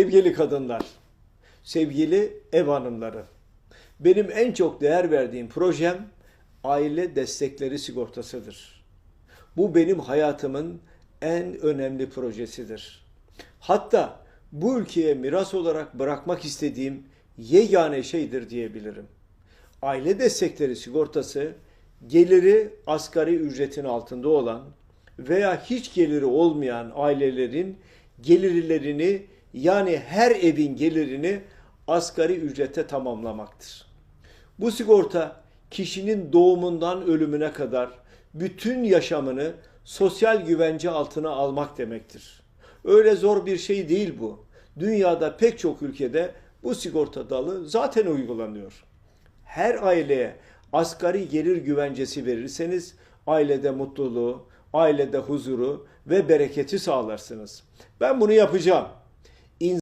Sevgili kadınlar, sevgili ev hanımları, benim en çok değer verdiğim projem aile destekleri sigortasıdır. Bu benim hayatımın en önemli projesidir. Hatta bu ülkeye miras olarak bırakmak istediğim yegane şeydir diyebilirim. Aile destekleri sigortası geliri asgari ücretin altında olan veya hiç geliri olmayan ailelerin gelirlerini yani her evin gelirini asgari ücrete tamamlamaktır. Bu sigorta kişinin doğumundan ölümüne kadar bütün yaşamını sosyal güvence altına almak demektir. Öyle zor bir şey değil bu. Dünyada pek çok ülkede bu sigorta dalı zaten uygulanıyor. Her aileye asgari gelir güvencesi verirseniz ailede mutluluğu, ailede huzuru ve bereketi sağlarsınız. Ben bunu yapacağım. in